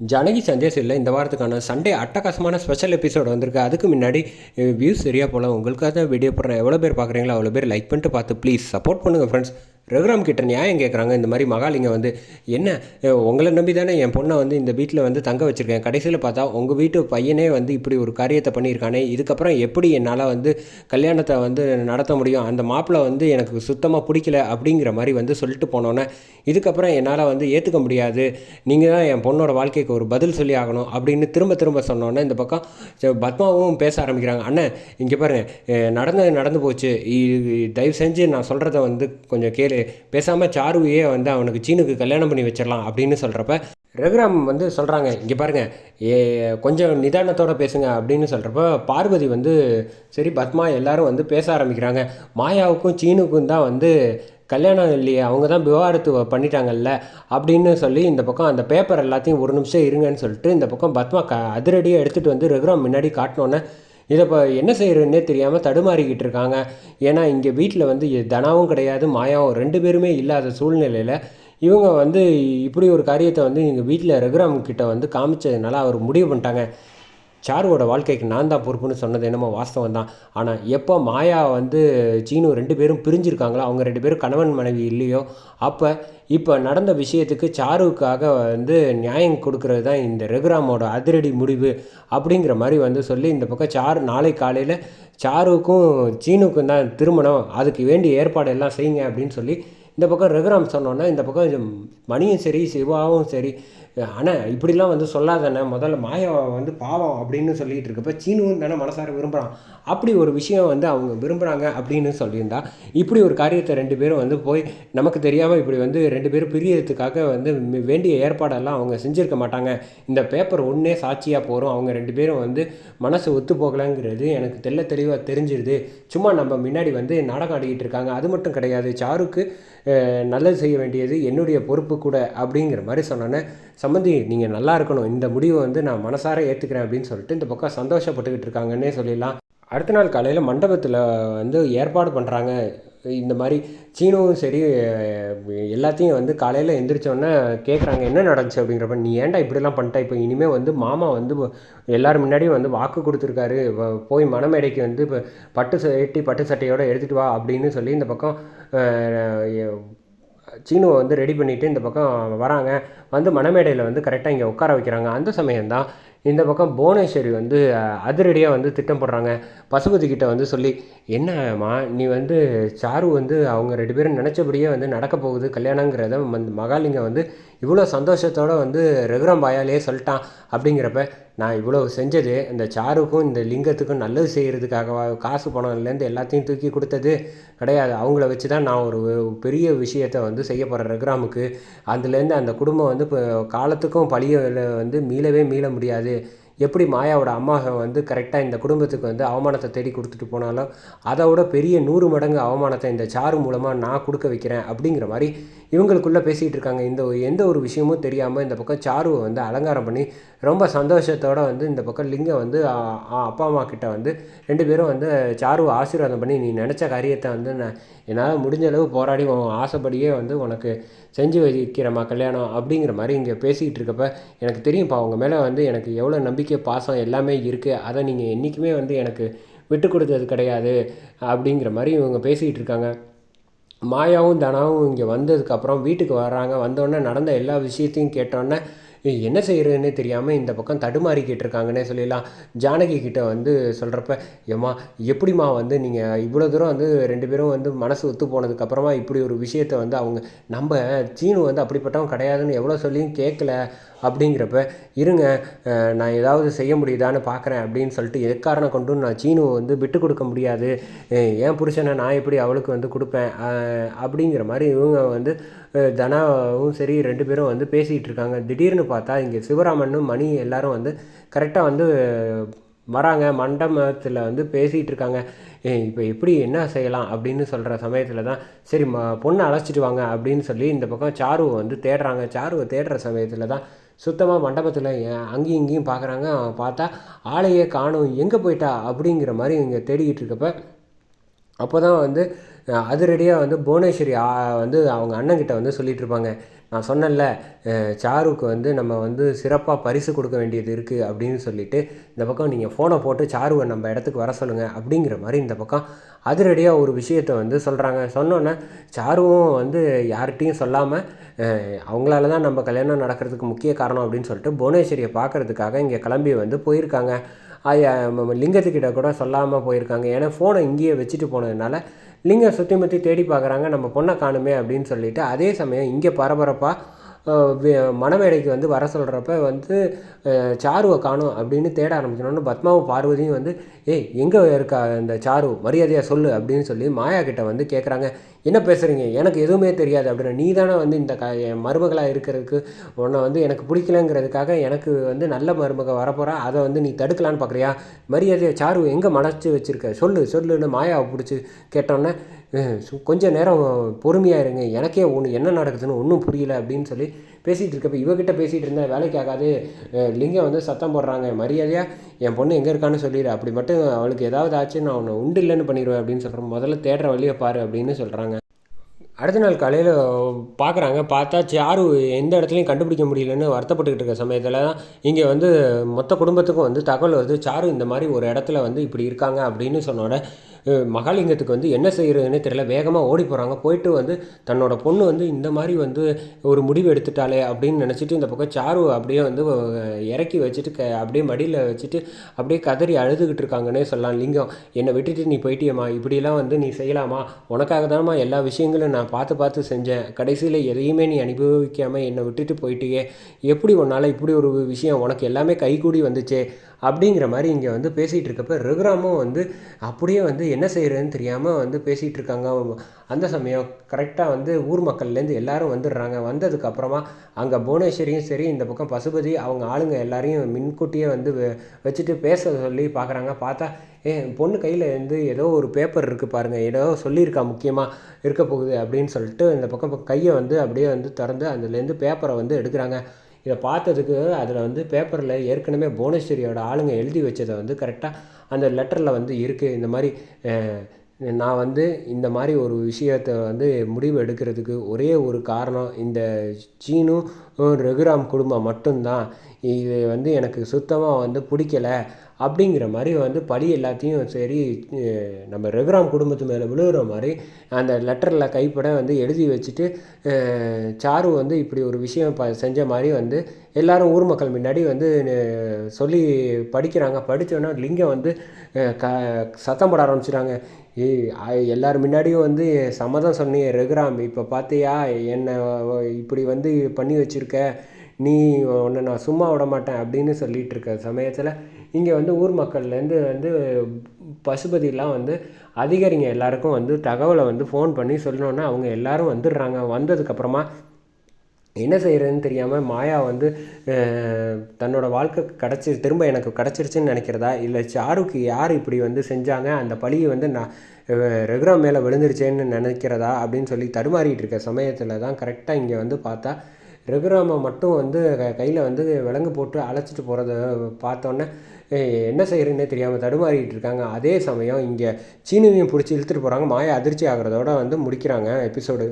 ஜானகி சந்தேஷ் இல்லை இந்த வாரத்துக்கான சண்டே அட்டகாசமான ஸ்பெஷல் எபிசோட் வந்திருக்கு. அதுக்கு முன்னாடி வியூஸ் சரியாக போல. உங்களுக்காக தான் வீடியோ போடுறேன். எவ்வளோ பேர் பார்க்குறீங்களோ அவ்வளோ பேர் லைக் பண்ணிட்டு பார்த்து ப்ளீஸ் சப்போர்ட் பண்ணுங்கள் ஃப்ரெண்ட்ஸ் ரகுராம் கிட்ட நியாயம் கேட்குறாங்க இந்த மாதிரி மகாலிங்க வந்து என்ன? உங்களை நம்பி தானே என் பொண்ணை வந்து இந்த வீட்டில் வந்து தங்க வச்சுருக்கேன். கடைசியில் பார்த்தா உங்கள் வீட்டு பையனே வந்து இப்படி ஒரு காரியத்தை பண்ணியிருக்கானே. இதுக்கப்புறம் எப்படி என்னால் வந்து கல்யாணத்தை வந்து நடத்த முடியும்? அந்த மாப்பிள்ளை வந்து எனக்கு சுத்தமாக பிடிக்கல. அப்படிங்கிற மாதிரி வந்து சொல்லிட்டு போனோன்னே இதுக்கப்புறம் என்னால் வந்து ஏற்றுக்க முடியாது. நீங்கள் தான் என் பொண்ணோட வாழ்க்கைக்கு ஒரு பதில் சொல்லி ஆகணும். அப்படின்னு திரும்ப திரும்ப சொன்னோன்னே இந்த பக்கம் பத்மாவும் பேச ஆரம்பிக்கிறாங்க. அண்ணன் இங்கே பாருங்கள் நடந்தது நடந்து போச்சு. தயவு செஞ்சு நான் சொல்கிறத வந்து கொஞ்சம் கேளு. பேசாமல் சாருவையே வந்து அவனுக்கு சீனுக்கு கல்யாணம் பண்ணி வச்சிடலாம் அப்படின்னு சொல்கிறப்ப ரகுராம் வந்து சொல்கிறாங்க இங்கே பாருங்கள் ஏ கொஞ்சம் நிதானத்தோட பேசுங்க அப்படின்னு சொல்கிறப்ப பார்வதி வந்து சரி பத்மா எல்லாரும் வந்து பேச ஆரம்பிக்கிறாங்க. மாயாவுக்கும் சீனுக்கும் தான் வந்து கல்யாணம் இல்லையே அவங்க தான் விவாகரத்து பண்ணிட்டாங்கல்ல அப்படின்னு சொல்லி இந்த பக்கம் அந்த பேப்பர் எல்லாத்தையும் ஒரு நிமிஷம் இருங்கன்னு சொல்லிட்டு இந்த பக்கம் பத்மா க அதிரடியாக எடுத்துகிட்டு வந்து ரகுராம் முன்னாடி காட்டினோன்னே இதை இப்போ என்ன செய்கிறதுனே தெரியாமல் தடுமாறிக்கிட்டு இருக்காங்க. ஏன்னா இங்கே வீட்டில் வந்து தனாவும் கிடையாது மாயாவும் ரெண்டு பேருமே இல்லாத சூழ்நிலையில் இவங்க வந்து இப்படி ஒரு காரியத்தை வந்து எங்கள் வீட்டில் ரகுராம் கிட்ட வந்து காமிச்சதுனால அவர் முடிவு பண்ணிட்டாங்க. சாருவோட வாழ்க்கைக்கு நான் தான் பொறுப்புன்னு சொன்னது என்னமோ வாஸ்தவம் தான். ஆனால் எப்போ மாயா வந்து சீனு ரெண்டு பேரும் பிரிஞ்சிருக்காங்களோ அவங்க ரெண்டு பேரும் கணவன் மனைவி இல்லையோ அப்போ இப்போ நடந்த விஷயத்துக்கு சாருவுக்காக வந்து நியாயம் கொடுக்கறது தான் இந்த ரகுராமோட அதிரடி முடிவு அப்படிங்கிற மாதிரி வந்து சொல்லி இந்த பக்கம் சாரு நாளை காலையில் சாருவுக்கும் சீனுக்கும் தான் திருமணம் அதுக்கு வேண்டிய ஏற்பாடு எல்லாம் செய்யுங்க அப்படின்னு சொல்லி இந்த பக்கம் ரகுராம் சொன்னோன்னா இந்த பக்கம் மணியும் சரி சிவாவும் சரி ஆனால் இப்படிலாம் வந்து சொல்லாதானே முதல்ல மாயா வந்து பாவம் அப்படின்னு சொல்லிட்டு இருக்கப்ப சீனுவும் தானே மனசார விரும்புகிறான் அப்படி ஒரு விஷயம் வந்து அவங்க விரும்புகிறாங்க அப்படின்னு சொல்லியிருந்தா இப்படி ஒரு காரியத்தை ரெண்டு பேரும் வந்து போய் நமக்கு தெரியாமல் இப்படி வந்து ரெண்டு பேரும் பிரியறதுக்காக வந்து வேண்டிய ஏற்பாடெல்லாம் அவங்க செஞ்சுருக்க மாட்டாங்க. இந்த பேப்பர் ஒன்றே சாட்சியாக போகிறோம் அவங்க ரெண்டு பேரும் வந்து மனசு ஒத்து போகலைங்கிறது எனக்கு தெள்ள தெளிவாக தெரிஞ்சிருது. சும்மா நம்ம முன்னாடி வந்து நாடகம் ஆடிக்கிட்டு இருக்காங்க. அது மட்டும் கிடையாது. சாருக்கு நல்லது செய்ய வேண்டியது என்னுடைய பொறுப்பு கூட அப்படிங்கிற மாதிரி சொன்னோன்னே சம்மந்தி நீங்கள் நல்லா இருக்கணும். இந்த முடிவை வந்து நான் மனசார ஏற்றுக்கிறேன் அப்படின்னு சொல்லிட்டு இந்த பக்கம் சந்தோஷப்பட்டுக்கிட்டு இருக்காங்கன்னே சொல்லிடலாம். அடுத்த நாள் காலையில் மண்டபத்தில் வந்து ஏற்பாடு பண்ணுறாங்க இந்த மாதிரி சீனவும் சரி எல்லாத்தையும் வந்து காலையில் எந்திரிச்சோன்னே கேட்குறாங்க என்ன நடந்துச்சு? அப்படிங்கிறப்ப நீ ஏன்டா இப்படிலாம் பண்ணிட்ட? இப்போ இனிமேல் வந்து மாமா வந்து எல்லோரும் முன்னாடியும் வந்து வாக்கு கொடுத்துருக்காரு. போய் மணமேடைக்கு வந்து இப்போ பட்டு சட்டி பட்டு சட்டையோடு எடுத்துகிட்டு வா அப்படின்னு சொல்லி இந்த பக்கம் சீனுவை வந்து ரெடி பண்ணிவிட்டு இந்த பக்கம் வராங்க. வந்து மணமேடையில் வந்து கரெக்டாக இங்கே உட்கார வைக்கிறாங்க. அந்த சமயம்தான் இந்த பக்கம் புவனேஸ்வரி வந்து அதிரடியாக வந்து திட்டம் போடுறாங்க. பசுபதி கிட்ட வந்து சொல்லி என்னம்மா நீ வந்து சாரு வந்து அவங்க ரெண்டு பேரும் நினச்சபடியே வந்து நடக்க போகுது. கல்யாணங்கிறத வந்து மகாலிங்கம் வந்து இவ்வளோ சந்தோஷத்தோடு வந்து ரகுராம் பாயாலே சொல்லிட்டான் அப்படிங்கிறப்ப நான் இவ்வளோ செஞ்சது இந்த சாருக்கும் இந்த லிங்கத்துக்கும் நல்லது செய்கிறதுக்காகவா காசு பணம்லேருந்து எல்லாத்தையும் தூக்கி கொடுத்தது கிடையாது. அவங்கள வச்சு தான் நான் ஒரு பெரிய விஷயத்தை வந்து செய்ய போகிறேன் ரகுராமுக்கு. அதுலேருந்து அந்த குடும்பம் வந்து இப்போ காலத்துக்கும் பழிய வந்து மீளவே மீள முடியாது. எப்படி மாயாவோட அம்மா வந்து கரெக்டாக இந்த குடும்பத்துக்கு வந்து அவமானத்தை தேடி கொடுத்துட்டு போனாலும் அதை விட பெரிய நூறு மடங்கு அவமானத்தை இந்த சாரு மூலமாக நான் கொடுக்க வைக்கிறேன் அப்படிங்கிற மாதிரி இவங்களுக்குள்ளே பேசிகிட்டு இருக்காங்க. இந்த ஒரு- எந்த ஒரு விஷயமும் தெரியாமல் இந்த பக்கம் சாருவை வந்து அலங்காரம் பண்ணி ரொம்ப சந்தோஷத்தோடு வந்து இந்த பக்கம் லிங்கம் வந்து அப்பா அம்மா கிட்ட வந்து ரெண்டு பேரும் வந்து சாருவை ஆசீர்வாதம் பண்ணி நீ நினச்ச காரியத்தை வந்து நான் என்னால் முடிஞ்ச அளவு போராடி உன் ஆசைப்படியே வந்து உனக்கு செஞ்சு வைக்கிறம்மா கல்யாணம் அப்படிங்கிற மாதிரி இங்கே பேசிக்கிட்டு இருக்கப்ப எனக்கு தெரியும்ப்பா அவங்க மேலே வந்து எனக்கு எவ்வளோ நம்பிக்கை பாசம் எல்லாமே இருக்குது அதை நீங்கள் என்றைக்குமே வந்து எனக்கு விட்டு கொடுத்தது கிடையாது அப்படிங்கிற மாதிரி இவங்க பேசிக்கிட்டு இருக்காங்க. மாயாவும் தனாவும் இங்கே வந்ததுக்கப்புறம் வீட்டுக்கு வர்றாங்க. வந்தோடனே நடந்த எல்லா விஷயத்தையும் கேட்டோன்னே என்ன செய்கிறதுனே தெரியாமல் இந்த பக்கம் தடுமாறிக்கிட்டு இருக்காங்கன்னே சொல்லிடலாம். ஜானகி கிட்ட வந்து சொல்கிறப்ப ஏம்மா எப்படிம்மா வந்து நீங்கள் இவ்வளோ தூரம் வந்து ரெண்டு பேரும் வந்து மனசு ஒத்து போனதுக்கப்புறமா இப்படி ஒரு விஷயத்தை வந்து அவங்க நம்ம சீனு வந்து அப்படிப்பட்டவன் கிடையாதுன்னு எவ்வளோ சொல்லியும் கேட்கல அப்படிங்கிறப்ப இருங்க நான் ஏதாவது செய்ய முடியுதான்னு பார்க்குறேன் அப்படின்னு சொல்லிட்டு எக்காரணம் கொண்டும் நான் சீனுவை வந்து விட்டு கொடுக்க முடியாது. ஏன் என் புருஷனை நான் எப்படி அவளுக்கு வந்து கொடுப்பேன்? அப்படிங்கிற மாதிரி இவங்க வந்து தனாவும் சரி ரெண்டு பேரும் வந்து பேசிகிட்டு இருக்காங்க. திடீர்னு பார்த்தா இங்கே சிவராமனும் மணி எல்லாரும் வந்து கரெக்டாக வந்து வராங்க. மண்டபத்தில் வந்து பேசிகிட்டு இருக்காங்க. இப்போ எப்படி என்ன செய்யலாம் அப்படின்னு சொல்கிற சமயத்தில் தான் சரி ம பொண்ணை அழைச்சிட்டு வாங்க அப்படின்னு சொல்லி இந்த பக்கம் சாருவை வந்து தேடுறாங்க. சாருவை தேடுற சமயத்தில் தான் சுத்தமாக மண்டபத்தில் அங்கேயும் இங்கேயும் பார்க்குறாங்க பார்த்தா ஆளையே காணும். எங்கே போயிட்டா அப்படிங்கிற மாதிரி இங்கே தேடிக்கிட்டு இருக்கப்ப அப்போ தான் வந்து அதிரடியாக வந்து புவனேஸ்வரி வந்து அவங்க அண்ணன்கிட்ட வந்து சொல்லிகிட்ருப்பாங்க நான் சொன்னேன்ல சாருக்கு வந்து நம்ம வந்து சிறப்பாக பரிசு கொடுக்க வேண்டியது இருக்குது அப்படின்னு சொல்லிட்டு இந்த பக்கம் நீங்கள் ஃபோனை போட்டு சாருவை நம்ம இடத்துக்கு வர சொல்லுங்கள் அப்படிங்கிற மாதிரி இந்த பக்கம் அதிரடியாக ஒரு விஷயத்தை வந்து சொல்கிறாங்க சொன்னோன்னே சாருவும் வந்து யார்கிட்டையும் சொல்லாமல் அவங்களால தான் நம்ம கல்யாணம் நடக்கிறதுக்கு முக்கிய காரணம் அப்படின்னு சொல்லிட்டு புவனேஸ்வரியை பார்க்கறதுக்காக இங்கே கிளம்பி வந்து போயிருக்காங்க. லிங்கத்துக்கிட்ட கூட சொல்லாமல் போயிருக்காங்க. ஏன்னா ஃபோனை இங்கேயே வச்சுட்டு போனதுனால லிங்கம் சுற்றி முற்றி தேடி பார்க்குறாங்க நம்ம பொண்ணை காணுமே அப்படின்னு சொல்லிட்டு அதே சமயம் இங்கே பரபரப்பாக மணமேடைக்கு வந்து வர சொல்கிறப்ப வந்து சாருவை காணும் அப்படின்னு தேட ஆரம்பிச்சோன்னு பத்மாவும் பார்வதியும் வந்து ஏய் எங்கே இருக்கா இந்த சாரு? மரியாதையாக சொல்லு அப்படின்னு சொல்லி மாயா கிட்ட வந்து கேட்குறாங்க என்ன பேசுகிறீங்க எனக்கு எதுவுமே தெரியாது. அப்படின்னு நீ தானே வந்து இந்த க என் மருமகளாக இருக்கிறதுக்கு உன்னை வந்து எனக்கு பிடிக்கலங்கிறதுக்காக எனக்கு வந்து நல்ல மருமக வரப்போகிறா அதை வந்து நீ தடுக்கலான்னு பார்க்குறியா மரியாதையை சாரு எங்கே மறைச்சி வச்சுருக்க? சொல்லு சொல்லுன்னு மாயாவை பிடிச்சி கேட்டோன்னே கொஞ்சம் கொஞ்ச நேரம் பொறுமையாக இருங்க. எனக்கே ஒன்று என்ன நடக்குதுன்னு ஒன்றும் புரியல அப்படின்னு சொல்லி பேசிகிட்டு இருக்கப்ப இவகிட்ட பேசிகிட்டு இருந்தால் வேலைக்கு ஆகாது. லிங்கம் வந்து சத்தம் போடுறாங்க. மரியாதையாக என் பொண்ணு எங்கே இருக்கான்னு சொல்லிடு. அப்படி மட்டும் அவளுக்கு ஏதாவது ஆச்சு நான் உன்னை உண்டு இல்லைன்னு பண்ணிடுவேன் அப்படின்னு சொல்கிறேன் முதல்ல தேடுற வழியை பாரு அப்படின்னு சொல்கிறாங்க அடுத்த நாள் காலையில் பார்க்குறாங்க பார்த்தா சாரு எந்த இடத்துலையும் கண்டுபிடிக்க முடியலன்னு வருத்தப்பட்டுக்கிட்டு இருக்க சமயத்தில் தான் இங்கே வந்து மொத்த குடும்பத்துக்கும் வந்து தகவல் வருது. சாரு இந்த மாதிரி ஒரு இடத்துல வந்து இப்படி இருக்காங்க அப்படின்னு சொன்னோட மகாலிங்கத்துக்கு வந்து என்ன செய்கிறதுனே தெரியல. வேகமாக ஓடி போகிறாங்க போயிட்டு வந்து தன்னோட பொண்ணு வந்து இந்த மாதிரி வந்து ஒரு முடிவு எடுத்துட்டாளே அப்படின்னு நினச்சிட்டு இந்த பக்கம் சாரு அப்படியே வந்து இறக்கி வச்சுட்டு க அப்படியே மடியில் வச்சுட்டு அப்படியே கதறி அழுதுகிட்டு இருக்காங்கன்னே சொல்லலாம். லிங்கம் என்னை விட்டுட்டு நீ போயிட்டியம்மா. இப்படிலாம் வந்து நீ செய்யலாமா? உனக்காக தானம்மா எல்லா விஷயங்களும் நான் பார்த்து பார்த்து செஞ்சேன். கடைசியில் எதையுமே நீ அனுபவிக்காமல் என்னை விட்டுட்டு போயிட்டியே. எப்படி உன்னால் இப்படி ஒரு விஷயம் உனக்கு எல்லாமே கைகூடி வந்துச்சே? அப்படிங்கிற மாதிரி இங்கே வந்து பேசிகிட்டு இருக்கப்ப ரகுராமும் வந்து அப்படியே வந்து என்ன செய்கிறதுன்னு தெரியாமல் வந்து பேசிகிட்டு இருக்காங்க அந்த சமயம் கரெக்டாக வந்து ஊர் மக்கள்லேருந்து எல்லாரும் வந்துடுறாங்க. வந்ததுக்கப்புறமா அங்கே புவனேஸ்வரியும் சரி இந்த பக்கம் பசுபதி அவங்க ஆளுங்க எல்லாரையும் முன்கூட்டியே வந்து வச்சுட்டு பேச சொல்லி பார்க்குறாங்க. பார்த்தா ஏ பொண்ணு கையில் வந்து ஏதோ ஒரு பேப்பர் இருக்குது பாருங்கள் ஏதோ சொல்லியிருக்கா முக்கியமாக இருக்க போகுது அப்படின்னு சொல்லிட்டு இந்த பக்கம் கையை வந்து அப்படியே வந்து திறந்து அதுலேருந்து பேப்பரை வந்து எடுக்கிறாங்க. இதை பார்த்ததுக்கு அதில் வந்து பேப்பரில் ஏற்கனவே புவனேஸ்வரியோட ஆளுங்க எழுதி வச்சதை வந்து கரெக்டாக அந்த லெட்டரில் வந்து இருக்குது. இந்த மாதிரி நான் வந்து இந்த மாதிரி ஒரு விஷயத்தை வந்து முடிவு எடுக்கிறதுக்கு ஒரே ஒரு காரணம் இந்த சீனு ரகுராம் குடும்பம் மட்டும்தான். இது வந்து எனக்கு சுத்தமாக வந்து பிடிக்கல. அப்படிங்கிற மாதிரி வந்து பழி எல்லாத்தையும் சரி நம்ம ரகுராம் குடும்பத்து மேலே விழுகிற மாதிரி அந்த லெட்டரில் கைப்பட வந்து எழுதி வச்சுட்டு சாரு வந்து இப்படி ஒரு விஷயம் ப செஞ்ச மாதிரி வந்து எல்லாரும் ஊர் மக்கள் முன்னாடி வந்து சொல்லி படிக்கிறாங்க. படித்தோன்னா லிங்கம் வந்து க சத்தம் போட ஆரம்பிச்சிட்டாங்க ஏய் முன்னாடியும் வந்து சம்மதம் சொன்னியே ரகுராம் இப்போ பார்த்தியா என்னை இப்படி வந்து பண்ணி வச்சுருக்க? நீ உன்னை நான் சும்மா விட மாட்டேன் அப்படின்னு சொல்லிகிட்டு இருக்க சமயத்தில் இங்கே வந்து ஊர் மக்கள்லேருந்து வந்து பசுபதிலாம் வந்து அதிகாரிங்க. எல்லாருக்கும் வந்து தகவலை வந்து ஃபோன் பண்ணி சொல்லணுன்னா அவங்க எல்லாரும் வந்துடுறாங்க. வந்ததுக்கப்புறமா என்ன செய்கிறதுன்னு தெரியாமல் மாயா வந்து தன்னோட வாழ்க்கை கிடச்சி திரும்ப எனக்கு கிடச்சிருச்சுன்னு நினைக்கிறதா? இல்லை சாருக்கு யார் இப்படி வந்து செஞ்சாங்க? அந்த பழியை வந்து நான் ரெகுரா மேலே விழுந்துருச்சேன்னு நினைக்கிறதா? அப்படின்னு சொல்லி தடுமாறிட்டு இருக்க சமயத்தில் தான் கரெக்டாக இங்கே வந்து பார்த்தா ரகுராமை மட்டும் வந்து கையில் வந்து விலங்கு போட்டு அழைச்சிட்டு போகிறத பார்த்தோன்னே என்ன செய்கிறதுன்னே தெரியாமல் தடுமாறிக்கிட்டு இருக்காங்க. அதே சமயம் இங்கே சீனுவையும் பிடிச்சி இழுத்துட்டு போகிறாங்க மாயா அதிர்ச்சி ஆகிறதோட வந்து முடிக்கிறாங்க எபிசோடு.